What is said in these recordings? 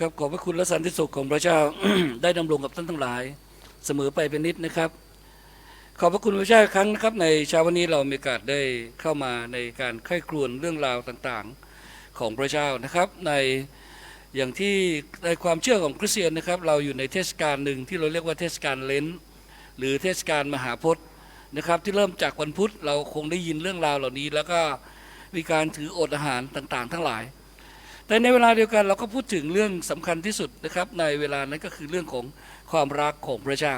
ครับขอบพระคุณและสันติสุขของพระเจ้าได้ดำรงกับท่านทั้งหลาย เสมอไปเป็นนิดนะครับ ขอบพระคุณพระเจ้าครั้งนะครับ ในเช้าวันนี้เรามีโอกาสได้เข้ามาในการไข้ครวญเรื่องราวต่างๆของพระเจ้านะครับ ในอย่างที่ในความเชื่อของคริสเตียนนะครับ เราอยู่ในเทศกาลหนึ่งที่เราเรียกว่าเทศกาลเลนหรือเทศกาลมหาพจน์นะครับ ที่เริ่มจากวันพุธเราคงได้ยินเรื่องราวเหล่านี้ แล้วก็มีการถืออดอาหารต่างๆ ทั้งหลาย แต่ในเวลาเดียวกันเราก็พูดถึงเรื่องสำคัญที่สุดนะครับ ในเวลานั้นก็คือเรื่องของความรักของพระเจ้า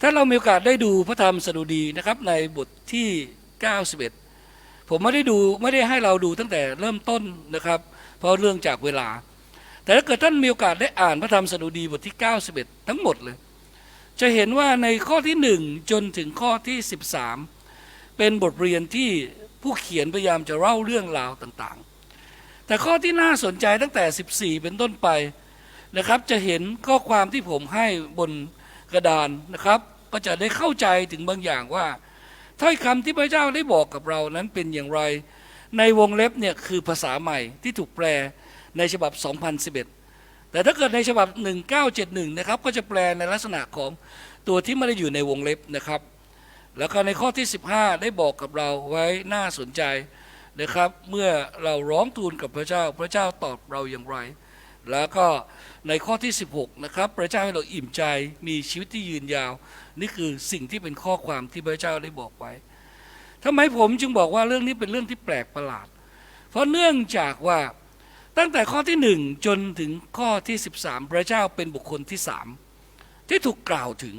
ถ้าเรามีโอกาสได้ดูพระธรรมสดุดีนะครับในบทที่ 91 ผมไม่ได้ดูไม่ได้ให้เราดูตั้งแต่เริ่มต้นนะครับ เพราะเรื่องจากเวลา แต่ถ้าเกิดท่านมีโอกาสได้อ่านพระธรรมสดุดีบทที่ 91 ทั้งหมดเลย จะเห็นว่าในข้อที่ 1 จนถึงข้อที่ 13 เป็นบทเรียนที่ผู้เขียนพยายามจะเล่าเรื่องราวต่างๆ แต่ข้อที่น่าสนใจตั้งแต่ 14 เป็นต้นไปนะครับ จะเห็นข้อความที่ผมให้บนกระดานนะครับ ก็จะได้เข้าใจถึงบางอย่างว่าถ้อยคำที่พระเจ้าได้บอกกับเรานั้นเป็นอย่างไร ในวงเล็บเนี่ยคือภาษาใหม่ที่ถูกแปลในฉบับ 2011 แต่ถ้าเกิดในฉบับ 1971 นะครับ ก็จะแปลในลักษณะของตัวที่ไม่ได้อยู่ในวงเล็บนะครับ แล้วก็ในข้อที่ 15 ได้บอกกับเราไว้น่าสนใจ นะครับ เมื่อเราร้องทูลกับพระเจ้าพระเจ้าตอบเราอย่างไร แล้วก็ในข้อที่ 16 นะครับ พระเจ้าให้เราอิ่มใจมีชีวิตที่ยืนยาว นี่คือสิ่งที่เป็นข้อความที่พระเจ้าได้บอกไว้ทำไมผมจึงบอกว่าเรื่องนี้เป็นเรื่องที่แปลกประหลาด เพราะเนื่องจากว่าตั้งแต่ข้อที่1จนถึงข้อที่ 13 พระเจ้าเป็นบุคคลที่3ที่ถูกกล่าวถึง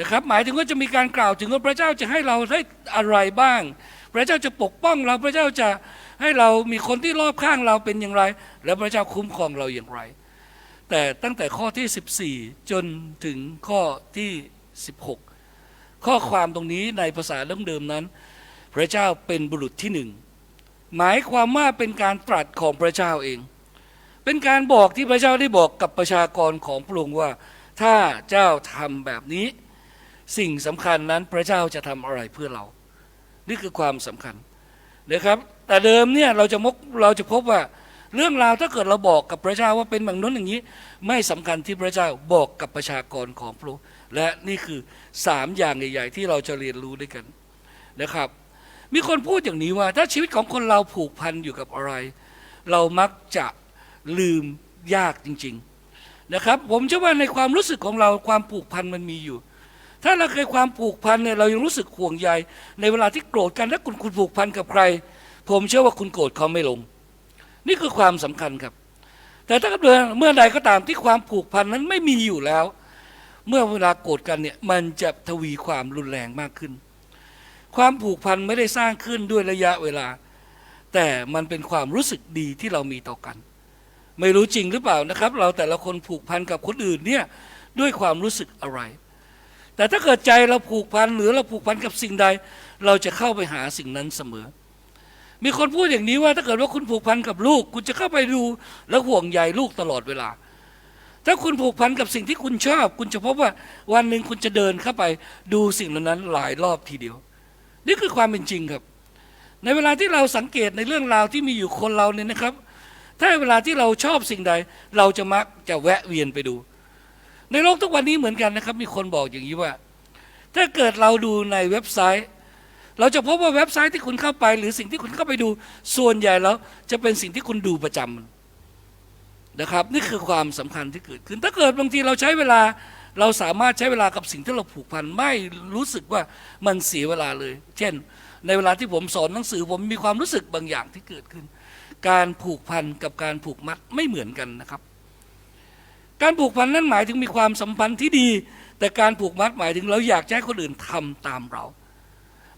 นะครับ หมายถึงว่าจะมีการกล่าวถึงว่าพระเจ้าจะให้เราได้อะไรบ้าง พระเจ้าจะปกป้องเราพระเจ้าจะให้เรามีคนที่รอบข้างเราเป็นอย่างไร และพระเจ้าคุ้มครองเราอย่างไร แต่ตั้งแต่ข้อที่ 14 จนถึงข้อที่ 16 ข้อความตรงนี้ในภาษาเดิมเดิมนั้น พระเจ้าเป็นบุรุษที่หนึ่งหมายความว่าเป็นการตรัสของพระเจ้าเอง เป็นการบอกที่พระเจ้าได้บอกกับประชากรของพระองค์ว่า ถ้าเจ้าทำแบบนี้ สิ่งสำคัญนั้นพระเจ้าจะทำอะไรเพื่อเรา นี่คือความสำคัญนะครับ แต่เดิมเนี่ยเราจะมกเราจะพบว่าเรื่องราวถ้าเกิดเราบอกกับพระเจ้าว่าเป็นแบบนั้นอย่างนี้ ไม่สำคัญที่พระเจ้าบอกกับประชากรของพระองค์และนี่คือสามอย่างใหญ่ๆที่เราจะเรียนรู้ด้วยกันนะครับ มีคนพูดอย่างนี้ว่าถ้าชีวิตของคนเราผูกพันอยู่กับอะไร เรามักจะลืมยากจริง ๆนะครับ ผมเชื่อว่าในความรู้สึกของเราความผูกพันมันมีอยู่ ถ้าเราเคยความผูกพันเนี่ยเรายังรู้สึกห่วงใย ในเวลาที่โกรธกันถ้าคุณคุณผูกพันกับใคร ผมเชื่อว่าคุณโกรธเขาไม่ลง นี่คือความสำคัญครับ แต่ถ้าเกิดเมื่อใดก็ตามที่ความผูกพันนั้นไม่มีอยู่แล้ว เมื่อเวลาโกรธกันเนี่ยมันจะทวีความรุนแรงมากขึ้น ความผูกพันไม่ได้สร้างขึ้นด้วยระยะเวลา แต่มันเป็นความรู้สึกดีที่เรามีต่อกัน ไม่รู้จริงหรือเปล่านะครับ เราแต่ละคนผูกพันกับคนอื่นเนี่ยด้วยความรู้สึกอะไร แต่ถ้าเกิดใจเราผูกพันหรือเราผูกพันกับสิ่งใด เราจะเข้าไปหาสิ่งนั้นเสมอ มีคนพูดอย่างนี้ว่าถ้าเกิดว่าคุณผูกพันกับลูก คุณจะเข้าไปดูและห่วงใยลูกตลอดเวลา ถ้าคุณผูกพันกับสิ่งที่คุณชอบ คุณจะพบว่าวันหนึ่งคุณจะเดินเข้าไปดูสิ่งเหล่านั้นหลายรอบทีเดียว นี่คือความเป็นจริงครับ ในเวลาที่เราสังเกตในเรื่องราวที่มีอยู่คนเราเนี่ยนะครับ ถ้าเวลาที่เราชอบสิ่งใด เราจะมักจะแวะเวียนไปดู ในโลกทุกวันนี้เหมือนกันนะครับ มีคนบอกอย่างนี้ว่า ถ้าเกิดเราดูในเว็บไซต์ เราจะพบว่าเว็บไซต์ที่คุณเข้าไป หรือสิ่งที่คุณเข้าไปดูส่วนใหญ่แล้วจะเป็นสิ่งที่คุณดูประจำนะครับ นี่คือความสำคัญที่เกิดขึ้น ถ้าเกิดบางทีเราใช้เวลาเราสามารถใช้เวลากับสิ่งที่เราผูกพันไม่รู้สึกว่ามันเสียเวลาเลย เช่น ในเวลาที่ผมสอนหนังสือผมมีความรู้สึกบางอย่างที่เกิดขึ้น การผูกพันกับการผูกมัดไม่เหมือนกันนะครับ การผูกพันนั้นหมายถึงมีความสัมพันธ์ที่ดี แต่การผูกมัดหมายถึงเราอยากให้คนอื่นทำตามเรา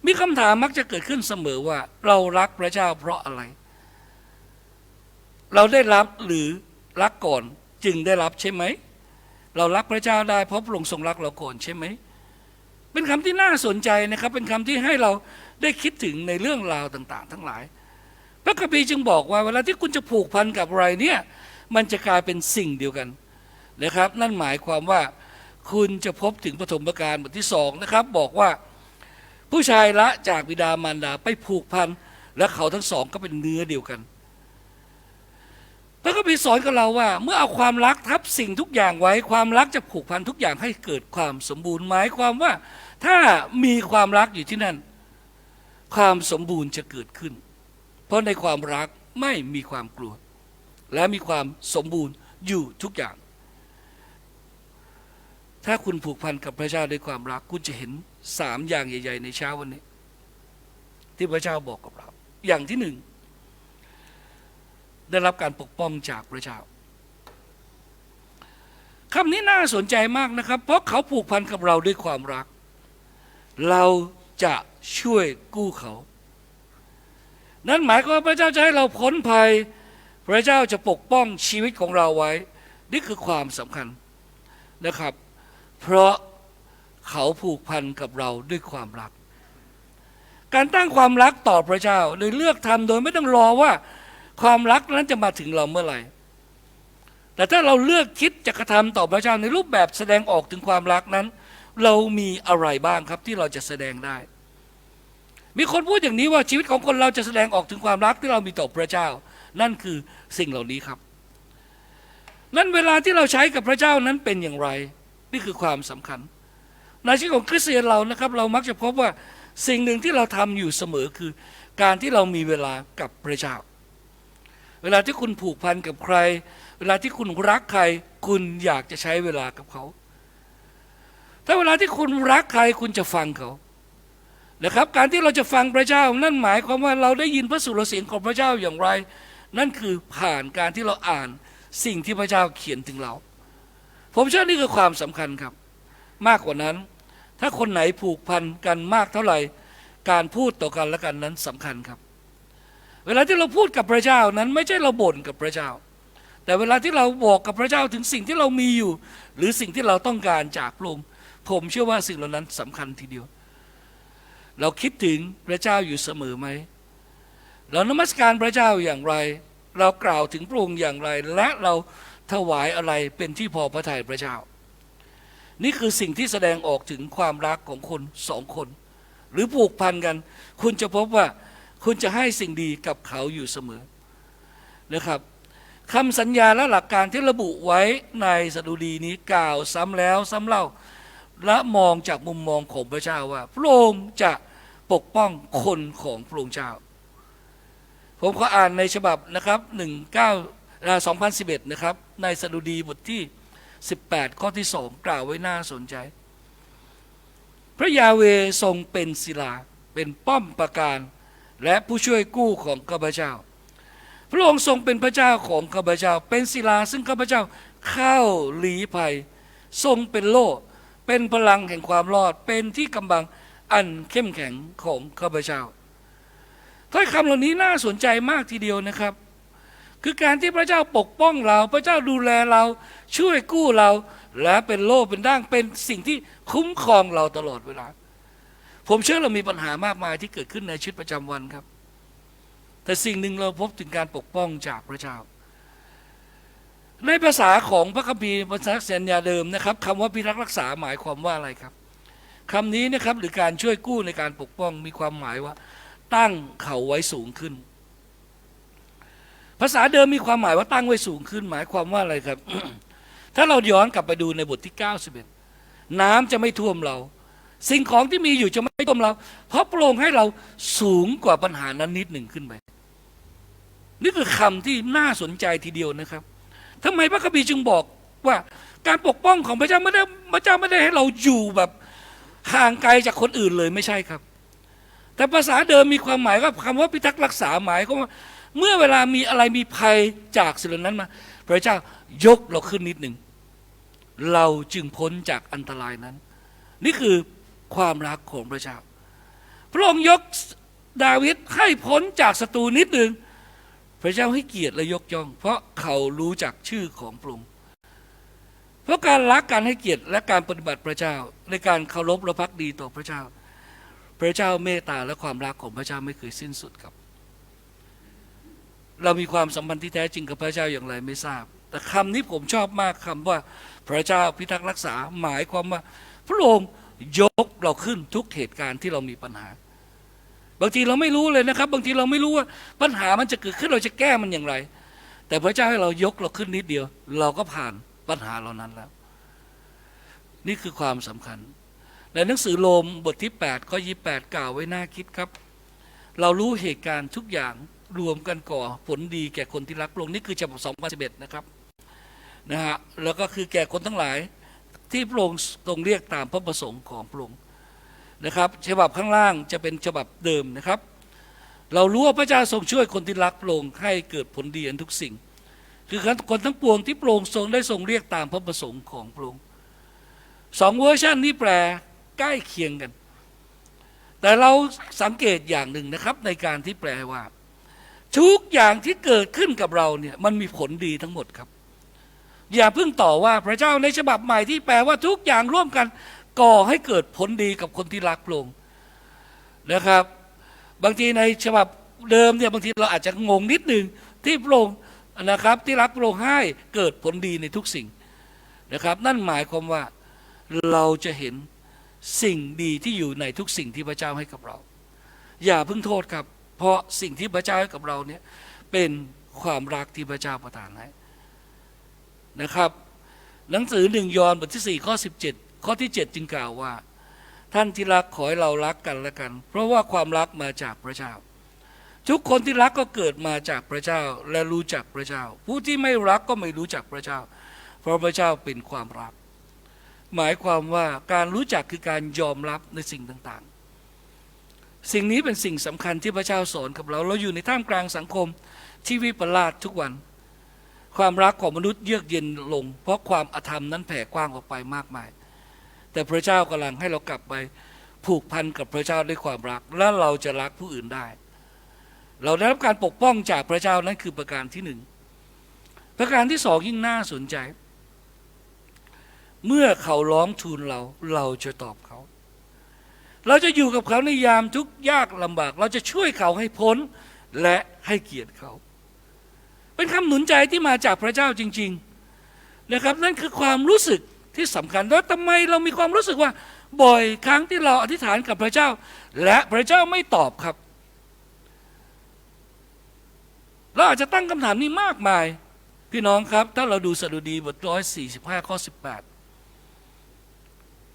มีคำถามมักจะเกิดขึ้นเสมอว่า เรารักพระเจ้าเพราะอะไร เราได้รับหรือรักก่อนจึงได้รับใช่ไหม เรารักพระเจ้าได้เพราะพระองค์ทรงรักเราก่อนใช่ไหม เป็นคำที่น่าสนใจนะครับ เป็นคำที่ให้เราได้คิดถึงในเรื่องราวต่าง ๆ ทั้งหลาย พระคัมภีร์จึงบอกว่าเวลาที่คุณจะผูกพันกับอะไรเนี่ย มันจะกลายเป็นสิ่งเดียวกัน นะครับ นั่นหมายความว่าคุณจะพบถึงปฐมกาลบทที่สองนะครับ บอกว่าผู้ชายละจากบิดามารดาไปผูกพัน และเขาทั้งสองก็เป็นเนื้อเดียวกันพระคัมภีร์สอนกับเราว่า เมื่อเอาความรักทับสิ่งทุกอย่างไว้ความรักจะผูกพันทุกอย่างให้เกิดความสมบูรณ์หมายความว่า ถ้ามีความรักอยู่ที่นั่น ความสมบูรณ์จะเกิดขึ้น เพราะในความรักไม่มีความกลัว และมีความสมบูรณ์อยู่ทุกอย่าง ถ้าคุณผูกพันกับพระเจ้าด้วยความรัก คุณจะเห็นสามอย่างใหญ่ ๆ ในเช้าวันนี้ ที่พระเจ้าบอกกับเรา อย่างที่หนึ่งได้รับการปกป้องจากพระเจ้าคำนี้น่าสนใจมากนะครับ เพราะเขาผูกพันกับเราด้วยความรัก เราจะช่วยกู้เขา นั่นหมายความว่าพระเจ้าจะให้เราพ้นภัย พระเจ้าจะปกป้องชีวิตของเราไว้ นี่คือความสำคัญนะครับ เพราะเขาผูกพันกับเราด้วยความรัก การตั้งความรักต่อพระเจ้าโดยเลือกทำโดยไม่ต้องรอว่าความรักนั้นจะมาถึงเราเมื่อไหร่ แต่ถ้าเราเลือกคิดจะกระทำต่อพระเจ้าในรูปแบบแสดงออกถึงความรักนั้น เรามีอะไรบ้างครับที่เราจะแสดงได้ มีคนพูดอย่างนี้ว่าชีวิตของคนเราจะแสดงออกถึงความรักที่เรามีต่อพระเจ้า นั่นคือสิ่งเหล่านี้ครับ นั่นเวลาที่เราใช้กับพระเจ้านั้นเป็นอย่างไร นี่คือความสำคัญ ในชีวิตของคริสเตียนเรานะครับ เรามักจะพบว่าสิ่งหนึ่งที่เราทำอยู่เสมอคือ การที่เรามีเวลากับพระเจ้า เวลาที่คุณผูกพันกับใคร เวลาที่คุณรักใคร คุณอยากจะใช้เวลากับเขาถ้าเวลาที่คุณรักใครคุณจะฟังเขานะครับการที่เราจะฟังพระเจ้านั่นหมายความว่าเราได้ยินพระสุรเสียงของพระเจ้าอย่างไร นั่นคือผ่านการที่เราอ่านสิ่งที่พระเจ้าเขียนถึงเรา ผมเชื่อนี่คือความสำคัญครับ มากกว่านั้น ถ้าคนไหนผูกพันกันมากเท่าไหร่ การพูดต่อกันและกันนั้นสำคัญครับ เวลาที่เราพูดกับพระเจ้านั้นไม่ใช่เราบ่นกับพระเจ้า แต่เวลาที่เราบอกกับพระเจ้าถึงสิ่งที่เรามีอยู่ หรือสิ่งที่เราต้องการจากพระองค์ผมเชื่อว่าสิ่งเหล่านั้นสำคัญทีเดียว เราคิดถึงพระเจ้าอยู่เสมอไหมเรานมัสการพระเจ้าอย่างไร เรากล่าวถึงพระองค์อย่างไร และเรา ถวายอะไรเป็นที่พอพระทัยพระเจ้า นี่คือสิ่งที่แสดงออกถึงความรักของคนสองคน หรือผูกพันกัน คุณจะพบว่าคุณจะให้สิ่งดีกับเขาอยู่เสมอนะครับคำสัญญาและหลักการที่ระบุไว้ในสดุดีนี้กล่าวซ้ำแล้วซ้ำเล่า และมองจากมุมมองของพระเจ้าว่า พระองค์จะปกป้องคนของพระองค์เจ้า ผมขออ่านในฉบับนะครับ19 2011 นะครับ ในสดุดีบทที่ 18 ข้อที่สองกล่าวไว้น่าสนใจ พระยาเวทรงเป็นศิลา เป็นป้อมประการและผู้ช่วยกู้ของข้าพเจ้า พระองค์ทรงเป็นพระเจ้าของข้าพเจ้า เป็นศิลาซึ่งข้าพเจ้าเข้าหลีภัย ทรงเป็นโล่เป็นพลังแห่งความรอด เป็นที่กำบังอันเข้มแข็งของข้าพเจ้าถ้อยคำเหล่านี้น่าสนใจมากทีเดียวนะครับ คือการที่พระเจ้าปกป้องเรา พระเจ้าดูแลเราช่วยกู้เรา และเป็นโล่เป็นด่างเป็นสิ่งที่คุ้มครองเราตลอดเวลา ผมเชื่อเรามีปัญหามากมายที่เกิดขึ้นในชีวิตประจำวันครับ แต่สิ่งหนึ่งเราพบถึงการปกป้องจากพระเจ้า ในภาษาของพระคัมภีร์ภาษาสัญญาเดิมนะครับคำว่าพิทักษ์รักษาหมายความว่าอะไรครับคำนี้นะครับหรือการช่วยกู้ในการปกป้องมีความหมายว่า ตั้งเขาไว้สูงขึ้น ภาษาเดิมมีความหมายว่าตั้งไว้สูงขึ้นหมายความว่าอะไรครับ ถ้าเราย้อนกลับไปดูในบทที่ 91 น้ำจะไม่ท่วมเรา สิ่งของที่มีอยู่จะไม่ท่วมเรา เพราะพระองค์ให้เราสูงกว่าปัญหานั้นนิดหนึ่งขึ้นไป นี่คือคำที่น่าสนใจทีเดียวนะครับทำไมพระคัมภีร์จึงบอกว่าการปกป้องของพระเจ้าไม่ได้พระเจ้าไม่ได้ให้เราอยู่แบบห่างไกลจากคนอื่นเลยไม่ใช่ครับ แต่ภาษาเดิมมีความหมายว่าคำว่าพิทักษ์รักษาหมายก็ว่า เมื่อเวลามีอะไรมีภัยจากสิ่งเหล่านั้นมา พระเจ้ายกเราขึ้นนิดหนึ่ง เราจึงพ้นจากอันตรายนั้น นี่คือความรักของพระเจ้า พระองค์ยกดาวิดให้พ้นจากศัตรูนิดหนึ่ง พระเจ้าให้เกียรติและยกย่อง เพราะเขารู้จักชื่อของพระองค์เพราะการรักการให้เกียรติและการปฏิบัติพระเจ้า ในการเคารพและพักดีต่อพระเจ้า พระเจ้าเมตตาและความรักของพระเจ้าไม่เคยสิ้นสุดครับ เรามีความสัมพันธ์ที่แท้จริงกับพระเจ้าอย่างไรไม่ทราบ แต่คำนี้ผมชอบมากคำว่าพระเจ้าพิทักษ์รักษาหมายความว่า พระองค์ยกเราขึ้นทุกเหตุการณ์ที่เรามีปัญหา บางทีเราไม่รู้เลยนะครับ บางทีเราไม่รู้ว่าปัญหามันจะเกิดขึ้นเราจะแก้มันอย่างไร แต่พระเจ้าให้เรายกเราขึ้นนิดเดียว เราก็ผ่านปัญหาเหล่านั้นแล้ว นี่คือความสำคัญในหนังสือโลมบทที่8ข้อ28 กล่าวไว้น่าคิดครับ เรารู้เหตุการณ์ทุกอย่าง รวมกันก่อผลดีแก่คนที่รักพระองค์นี่คือฉบับ2011นะครับนะฮะแล้วก็คือแก่คนทั้งหลาย ที่พระองค์ทรงเรียกตามพระประสงค์ของพระองค์นะครับฉบับข้างล่างจะเป็นฉบับเดิมนะครับ เรารู้ว่าพระเจ้าทรงช่วยคนที่รักพระองค์ให้เกิดผลดีอันทุกสิ่ง คือคนทั้งปวงที่พระองค์ทรงได้ทรงเรียกตามพระประสงค์ของพระองค์สองเวอร์ชันนี้แปลใกล้เคียงกัน แต่เราสังเกตอย่างหนึ่งนะครับในการที่แปลว่า ทุกอย่างที่เกิดขึ้นกับเราเนี่ยมันมีผลดีทั้งหมดครับ อย่าเพิ่งต่อว่าพระเจ้าในฉบับใหม่ที่แปลว่าทุกอย่างร่วมกัน ก่อให้เกิดผลดีกับคนที่รักพระองค์นะครับ บางทีในฉบับเดิมเนี่ยบางทีเราอาจจะงงนิดหนึ่งที่พระองค์นะครับที่รักพระองค์ให้เกิดผลดีในทุกสิ่งนะครับ นั่นหมายความว่าเราจะเห็นสิ่งดีที่อยู่ในทุกสิ่งที่พระเจ้าให้กับเรา อย่าเพิ่งโทษครับ เพราะสิ่งที่พระเจ้าให้กับเราเนี่ยเป็นความรักที่พระเจ้าประทานให้นะครับ หนังสือหนึ่งยอห์นบทที่ 4 ข้อ 17 ข้อที่ 7 จึงกล่าวว่า ท่านที่รักขอให้เรารักกันและกัน เพราะว่าความรักมาจากพระเจ้า ทุกคนที่รักก็เกิดมาจากพระเจ้าและรู้จักพระเจ้า ผู้ที่ไม่รักก็ไม่รู้จักพระเจ้า เพราะพระเจ้าเป็นความรัก หมายความว่าการรู้จักคือการยอมรับในสิ่งต่างๆ สิ่งนี้เป็นสิ่งสำคัญที่พระเจ้าสอนกับเรา เราอยู่ในท่ามกลางสังคมที่วิปลาสทุกวัน ความรักของมนุษย์เยือกเย็นลง เพราะความอธรรมนั้นแผ่กว้างออกไปมากมาย แต่พระเจ้ากำลังให้เรากลับไปผูกพันกับพระเจ้าด้วยความรัก และเราจะรักผู้อื่นได้ เราได้รับการปกป้องจากพระเจ้านั่นคือประการที่หนึ่งประการที่สองยิ่งน่าสนใจ เมื่อเขาร้องทูลเราเราจะตอบ เราจะอยู่กับเขาในยามทุกยากลำบาก เราจะช่วยเขาให้พ้นและให้เกียรติเขา เป็นคำหนุนใจที่มาจากพระเจ้าจริง ๆนะครับ นั่นคือความรู้สึกที่สำคัญแล้วทำไมเรามีความรู้สึกว่าบ่อยครั้งที่เราอธิษฐานกับพระเจ้า และพระเจ้าไม่ตอบครับ เราอาจจะตั้งคำถามนี้มากมาย พี่น้องครับ ถ้าเราดูสดุดีบทร้อยสี่สิบห้าข้อสิบแปด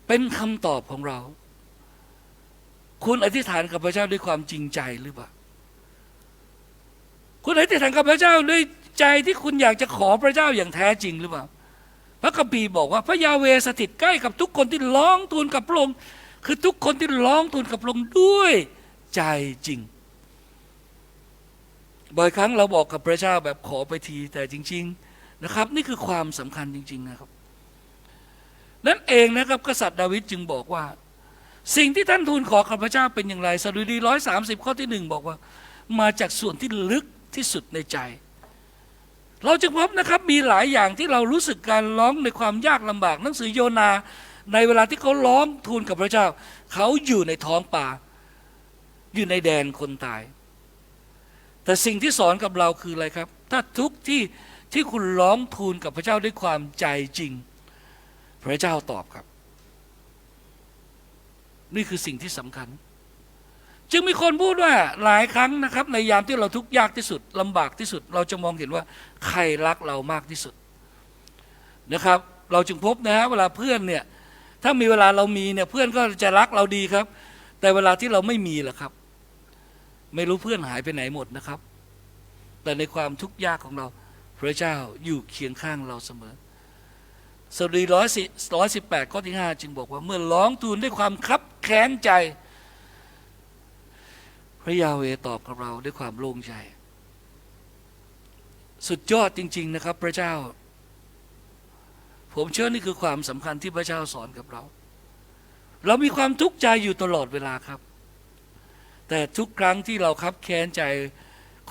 เป็นคำตอบของเรา คุณอธิษฐานกับพระเจ้าด้วยความจริงใจหรือเปล่า คุณอธิษฐานกับพระเจ้าด้วยใจที่คุณอยากจะขอพระเจ้าอย่างแท้จริงหรือเปล่า พระคัมภีบอกว่าพระยาเวสถิตใกล้กับทุกคนที่ร้องทูลกับพระองค์คือทุกคนที่ร้องทูลกับพระองค์ด้วยใจจริง บ่อยครั้งเราบอกกับพระเจ้าแบบขอไปทีแต่จริง ๆนะครับ นี่คือความสำคัญจริง ๆ นะครับนั่นเองนะครับกษัตริย์ดาวิดจึงบอกว่า สิ่งที่ท่านทูลขอกับพระเจ้าเป็นอย่างไรสดุดีร้อยสามสิบข้อที่หนึ่งบอกว่า มาจากส่วนที่ลึกที่สุดในใจ เราจึงพบนะครับมีหลายอย่างที่เรารู้สึกการร้องในความยากลำบากหนังสือโยนาในเวลาที่เขาร้องทูลกับพระเจ้า เขาอยู่ในท้องป่า อยู่ในแดนคนตาย แต่สิ่งที่สอนกับเราคืออะไรครับ ถ้าทุกที่ที่คุณร้องทูลกับพระเจ้าด้วยความใจจริง พระเจ้าตอบครับ นี่คือสิ่งที่สำคัญ จึงมีคนพูดว่าหลายครั้งนะครับ ในยามที่เราทุกข์ยากที่สุดลำบากที่สุด เราจะมองเห็นว่าใครรักเรามากที่สุดนะครับ เราจึงพบนะฮะเวลาเพื่อนเนี่ยถ้ามีเวลาเรามีเนี่ยเพื่อนก็จะรักเราดีครับ แต่เวลาที่เราไม่มีล่ะครับ ไม่รู้เพื่อนหายไปไหนหมดนะครับ แต่ในความทุกข์ยากของเรา พระเจ้าอยู่เคียงข้างเราเสมอสดุดีร้อยสี่ร้อยสิบแปดข้อที่ห้าจึงบอกว่า เมื่อร้องทูลด้วยความคับ แค้นใจ พระยาเวตอบกับเราด้วยความโล่งใจ สุดยอดจริง ๆนะครับ พระเจ้า ผมเชื่อนี่คือความสำคัญที่พระเจ้าสอนกับเรา เรามีความทุกข์ใจอยู่ตลอดเวลาครับ แต่ทุกครั้งที่เราคับแค้นใจ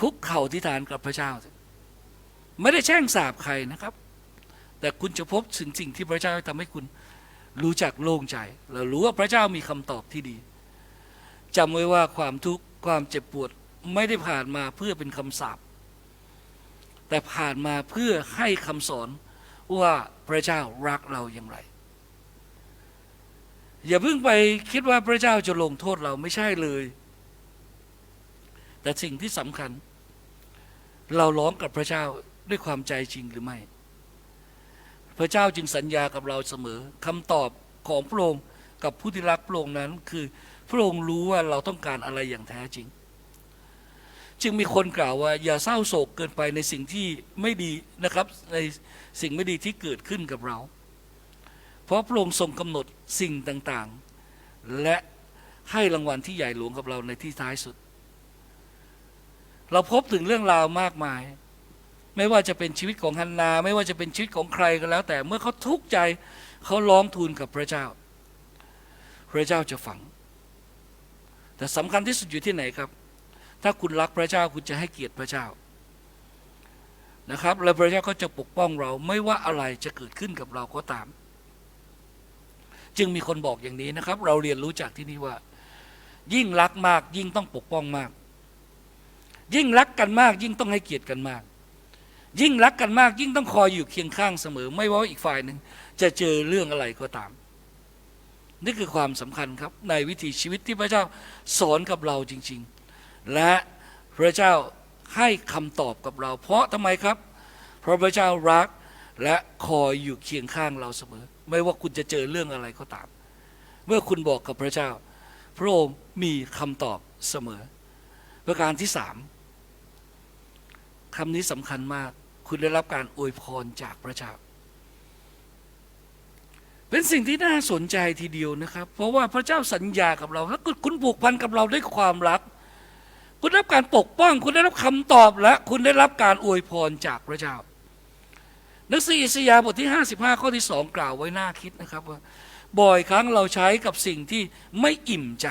คุกเข่าที่ฐานกับพระเจ้า ไม่ได้แช่งสาบใครนะครับ แต่คุณจะพบสิ่งสิ่งที่พระเจ้าทำให้คุณ รู้จักโล่งใจ เรารู้ว่าพระเจ้ามีคำตอบที่ดีจำไว้ว่าความทุกข์ความเจ็บปวดไม่ได้ผ่านมาเพื่อเป็นคำสาปแต่ผ่านมาเพื่อให้คำสอนว่าพระเจ้ารักเราอย่างไร อย่าเพิ่งไปคิดว่าพระเจ้าจะลงโทษเราไม่ใช่เลย แต่สิ่งที่สำคัญ เราร้องกับพระเจ้าด้วยความใจจริงหรือไม่ ระเจ้าจึงสัญญากับเราเสมอคำตอบของพระองค์กับผู้ที่รักพระองค์นั้น คือพระองค์รู้ว่าเราต้องการอะไรอย่างแท้จริง จึงมีคนกล่าวว่า อย่าเศร้าโศกเกินไปในสิ่งที่ไม่ดีนะครับ ในสิ่งไม่ดีที่เกิดขึ้นกับเรา เพราะพระองค์ทรงกำหนดสิ่งต่างๆ และให้รางวัลที่ใหญ่หลวงกับเราในที่ท้ายสุด เราพบถึงเรื่องราวมากมาย ไม่ว่าจะเป็นชีวิตของฮันนา ไม่ว่าจะเป็นชีวิตของใครก็แล้ว แต่เมื่อเขาทุกข์ใจเขาร้องทูลกับพระเจ้า พระเจ้าจะฟัง แต่สำคัญที่สุดอยู่ที่ไหนครับ ถ้าคุณรักพระเจ้าคุณจะให้เกียรติพระเจ้านะครับ แล้วพระเจ้าก็จะปกป้องเราไม่ว่าอะไรจะเกิดขึ้นกับเราก็ตาม จึงมีคนบอกอย่างนี้นะครับ เราเรียนรู้จากที่นี่ว่า ยิ่งรักมากยิ่งต้องปกป้องมาก ยิ่งรักกันมาก ยิ่งต้องให้เกียรติกันมาก ยิ่งรักกันมากยิ่งต้องคอยอยู่เคียงข้างเสมอ ไม่ว่าอีกฝ่ายหนึ่งจะเจอเรื่องอะไรก็ตาม นี่คือความสำคัญครับในวิถีชีวิตที่พระเจ้าสอนกับเราจริง ๆ และพระเจ้าให้คำตอบกับเรา เพราะทำไมครับ เพราะพระเจ้ารักและคอยอยู่เคียงข้างเราเสมอ ไม่ว่าคุณจะเจอเรื่องอะไรก็ตาม เมื่อคุณบอกกับพระเจ้า พระองค์มีคำตอบเสมอ ประการที่สามคำนี้สำคัญมาก คุณได้รับการอวยพรจากพระเจ้า เป็นสิ่งที่น่าสนใจทีเดียวนะครับ เพราะว่าพระเจ้าสัญญากับเรา ถ้าคุณผูกพันกับเราด้วยความรัก คุณได้รับการปกป้อง คุณได้รับคำตอบและ คุณได้รับการอวยพรจากพระเจ้าหนังสืออิสยาห์บทที่ 55 ข้อที่สองกล่าวไว้น่าคิดนะครับว่า บ่อยครั้งเราใช้กับสิ่งที่ไม่อิ่มใจ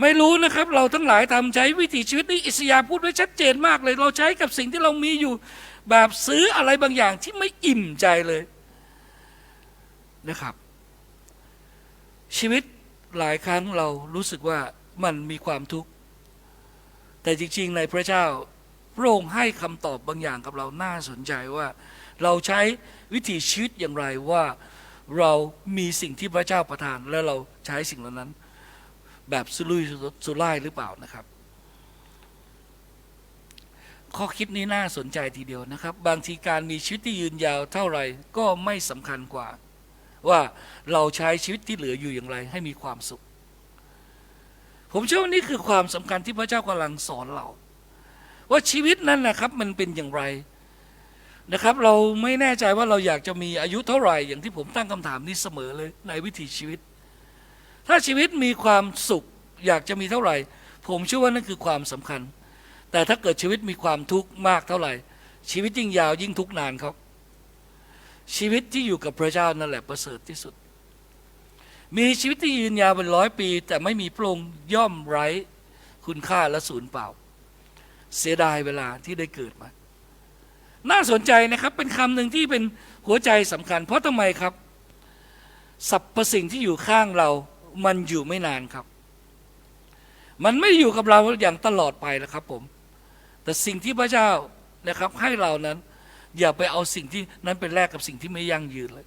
ไม่รู้นะครับ เราทั้งหลายทำใช้วิถีชีวิตนี้อิสยาพูดไว้ชัดเจนมากเลย เราใช้กับสิ่งที่เรามีอยู่ แบบซื้ออะไรบางอย่างที่ไม่อิ่มใจเลยนะครับ ชีวิตหลายครั้งเรารู้สึกว่ามันมีความทุกข์ แต่จริง ๆ ในพระเจ้าพระองค์ให้คำตอบบางอย่างกับเราน่าสนใจว่า เราใช้วิถีชีวิตอย่างไรว่าเรามีสิ่งที่พระเจ้าประทาน และเราใช้สิ่งเหล่านั้น แบบสุรุ่ยสุร่ายหรือเปล่านะครับ ข้อคิดนี้น่าสนใจทีเดียวนะครับ บางทีการมีชีวิตที่ยืนยาวเท่าไหร่ก็ไม่สำคัญกว่า ว่าเราใช้ชีวิตที่เหลืออยู่อย่างไร ให้มีความสุข ผมเชื่อว่านี่คือความสำคัญที่พระเจ้ากำลังสอนเรา ว่าชีวิตนั้นนะครับมันเป็นอย่างไรนะครับเราไม่แน่ใจว่าเราอยากจะมีอายุเท่าไหร่อย่างที่ผมตั้งคำถามนี้เสมอเลยในวิถีชีวิต ถ้าชีวิตมีความสุขอยากจะมีเท่าไหร่ ผมเชื่อว่านั่นคือความสำคัญ แต่ถ้าเกิดชีวิตมีความทุกข์มากเท่าไหร่ ชีวิตยิ่งยาวยิ่งทุกข์นานครับ ชีวิตที่อยู่กับพระเจ้านั่นแหละประเสริฐที่สุด มีชีวิตที่ยืนยาวเป็นร้อยปี แต่ไม่มีพระองค์ย่อมไร้คุณค่าและสูญเปล่า เสียดายเวลาที่ได้เกิดมา น่าสนใจนะครับเป็นคำหนึ่งที่เป็นหัวใจสำคัญ เพราะทำไมครับสรรพสิ่งที่อยู่ข้างเรา มันอยู่ไม่นานครับ มันไม่อยู่กับเราอย่างตลอดไปแล้วครับผม แต่สิ่งที่พระเจ้านะครับ ให้เรานั้น อย่าไปเอาสิ่งที่นั้นเป็นแลกกับสิ่งที่ไม่ยั่งยืนเลย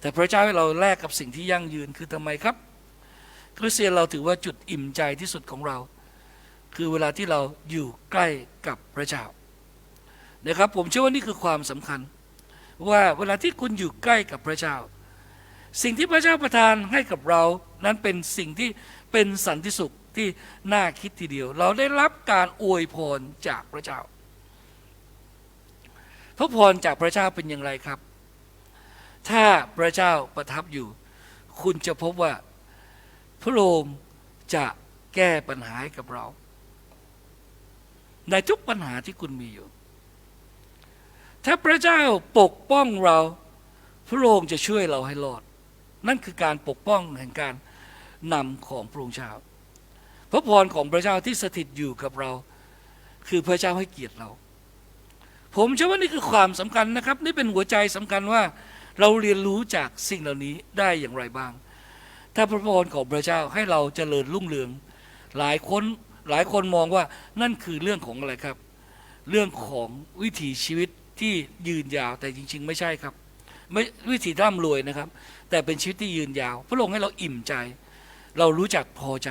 แต่พระเจ้าให้เราแลกกับสิ่งที่ยั่งยืนคือทำไมครับ คริสเตียนเราถือว่าจุดอิ่มใจที่สุดของเรา คือเวลาที่เราอยู่ใกล้กับพระเจ้านะครับ ผมเชื่อว่านี่คือความสำคัญ ว่าเวลาที่คุณอยู่ใกล้กับพระเจ้า สิ่งที่พระเจ้าประทานให้กับเรานั้นเป็นสิ่งที่เป็นสันติสุขที่น่าคิดทีเดียว เราได้รับการอวยพรจากพระเจ้า พระพรจากพระเจ้าเป็นอย่างไรครับ ถ้าพระเจ้าประทับอยู่ คุณจะพบว่าพระองค์จะแก้ปัญหาให้กับเรา ในทุกปัญหาที่คุณมีอยู่ ถ้าพระเจ้าปกป้องเรา พระองค์จะช่วยเราให้รอด นั่นคือการปกป้องแห่งการนำของพระองค์เจ้าพระพรของพระเจ้าที่สถิตอยู่กับเรา คือพระเจ้าให้เกียรติเรา ผมเชื่อว่านี่คือความสำคัญนะครับ นี่เป็นหัวใจสำคัญว่าเราเรียนรู้จากสิ่งเหล่านี้ได้อย่างไรบ้าง ถ้าพระพรของพระเจ้าให้เราเจริญรุ่งเรือง หลายคนหลายคนมองว่านั่นคือเรื่องของอะไรครับ เรื่องของวิถีชีวิตที่ยืนยาวแต่จริง ๆ ไม่ใช่ครับ ไม่วิถีร่ำรวยนะครับ แต่เป็นชีวิตที่ยืนยาว พระองค์ให้เราอิ่มใจ เรารู้จักพอใจ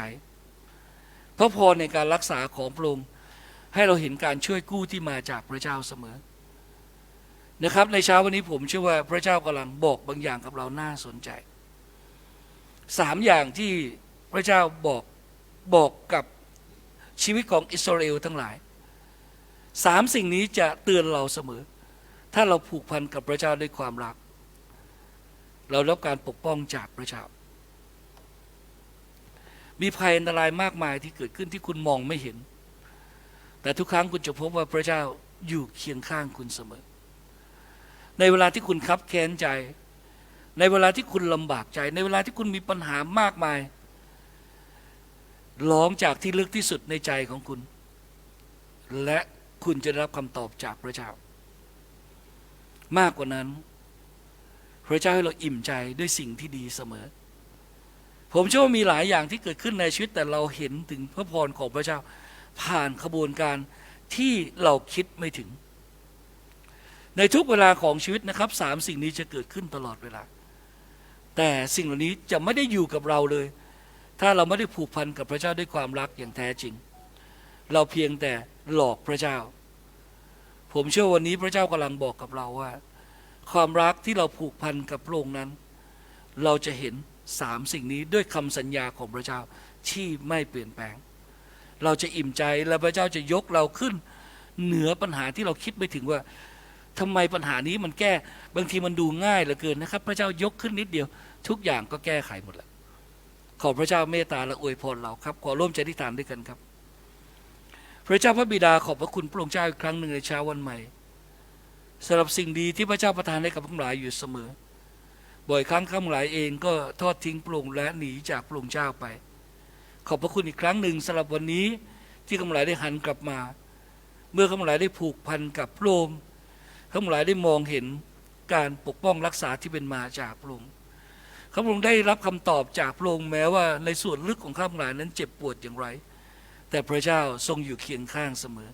พระพรในการรักษาของพระองค์ให้เราเห็นการช่วยกู้ที่มาจากพระเจ้าเสมอนะครับในเช้าวันนี้ผมเชื่อว่าพระเจ้ากำลังบอกบางอย่างกับเราน่าสนใจสามอย่างที่พระเจ้าบอกบอกกับชีวิตของอิสราเอลทั้งหลายสามสิ่งนี้จะเตือนเราเสมอ ถ้าเราผูกพันกับพระเจ้าด้วยความรัก เรารับการปกป้องจากพระเจ้า มีภัยอันตรายมากมายที่เกิดขึ้นที่คุณมองไม่เห็น แต่ทุกครั้งคุณจะพบว่าพระเจ้าอยู่เคียงข้างคุณเสมอ ในเวลาที่คุณคับแค้นใจ ในเวลาที่คุณลำบากใจ ในเวลาที่คุณมีปัญหามากมาย ร้องจากที่ลึกที่สุดในใจของคุณ และคุณจะได้รับคำตอบจากพระเจ้า มากกว่านั้น พระเจ้าให้เราอิ่มใจด้วยสิ่งที่ดีเสมอ ผมเชื่อว่ามีหลายอย่างที่เกิดขึ้นในชีวิตแต่เราเห็นถึงพระพรของพระเจ้า ผ่านขบวนการที่เราคิดไม่ถึง ในทุกเวลาของชีวิตนะครับสามสิ่งนี้จะเกิดขึ้นตลอดเวลา แต่สิ่งเหล่านี้จะไม่ได้อยู่กับเราเลย ถ้าเราไม่ได้ผูกพันกับพระเจ้าด้วยความรักอย่างแท้จริง เราเพียงแต่หลอกพระเจ้า ผมเชื่อวันนี้พระเจ้ากำลังบอกกับเราว่า ความรักที่เราผูกพันกับพระองค์นั้น เราจะเห็นสามสิ่งนี้ด้วยคำสัญญาของพระเจ้าที่ไม่เปลี่ยนแปลง เราจะอิ่มใจและพระเจ้าจะยกเราขึ้น เหนือปัญหาที่เราคิดไม่ถึงว่าทำไมปัญหานี้มันแก้บางทีมันดูง่ายเหลือเกินนะครับ พระเจ้ายกขึ้นนิดเดียว ทุกอย่างก็แก้ไขหมดแล้วขอพระเจ้าเมตตาและอวยพรเราครับ ขอร่วมใจที่ฐานด้วยกันครับ พระเจ้าพระบิดาขอบพระคุณพระองค์เจ้าอีกครั้งหนึ่งในเช้าวันใหม่ สำหรับสิ่งดีที่พระเจ้าประทานให้กับทั้งหลายอยู่เสมอ บ่อยครั้งข้าหลายเองก็ทอดทิ้งพระองค์และหนีจากพระองค์เจ้าไป ขอบพระคุณอีกครั้งหนึ่งสำหรับวันนี้ที่ข้าหลายได้หันกลับมา เมื่อข้าหลายได้ผูกพันกับพระองค์ข้าหลายได้มองเห็นการปกป้องรักษาที่เป็นมาจากพระองค์ข้าพระองค์ได้รับคำตอบจากพระองค์แม้ว่าในส่วนลึกของข้าหลายนั้นเจ็บปวดอย่างไร แต่พระเจ้าทรงอยู่เคียงข้างเสมอ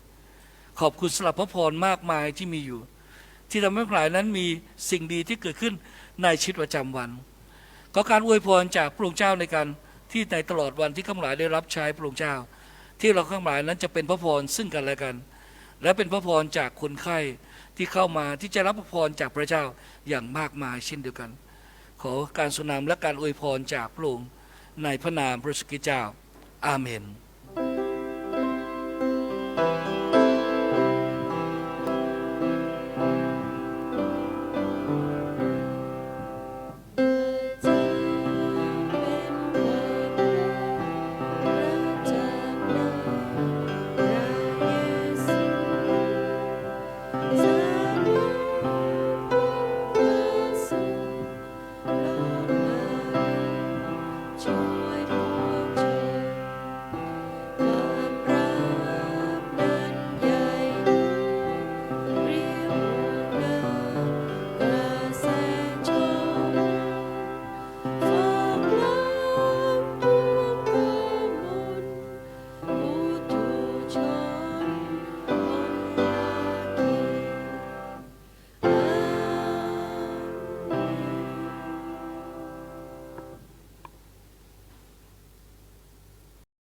ขอบคุณสำหรับพระพรมากมายที่มีอยู่ ที่ทำให้ข้าหลายนั้นมีสิ่งดีที่เกิดขึ้นในชีวิตประจำวัน ก็การอวยพรจากพระองค์เจ้าในการที่ในตลอดวันที่ข้าหลายได้รับใช้พระองค์เจ้า ที่เราข้าหลายนั้นจะเป็นพระพรซึ่งกันและกัน และเป็นพระพรจากคนไข้ที่เข้ามาที่จะรับพระพรจากพระเจ้าอย่างมากมายเช่นเดียวกัน ขอการสุนามและการอวยพรจากพระองค์ในพระนามพระสุกิเจ้า อาเมน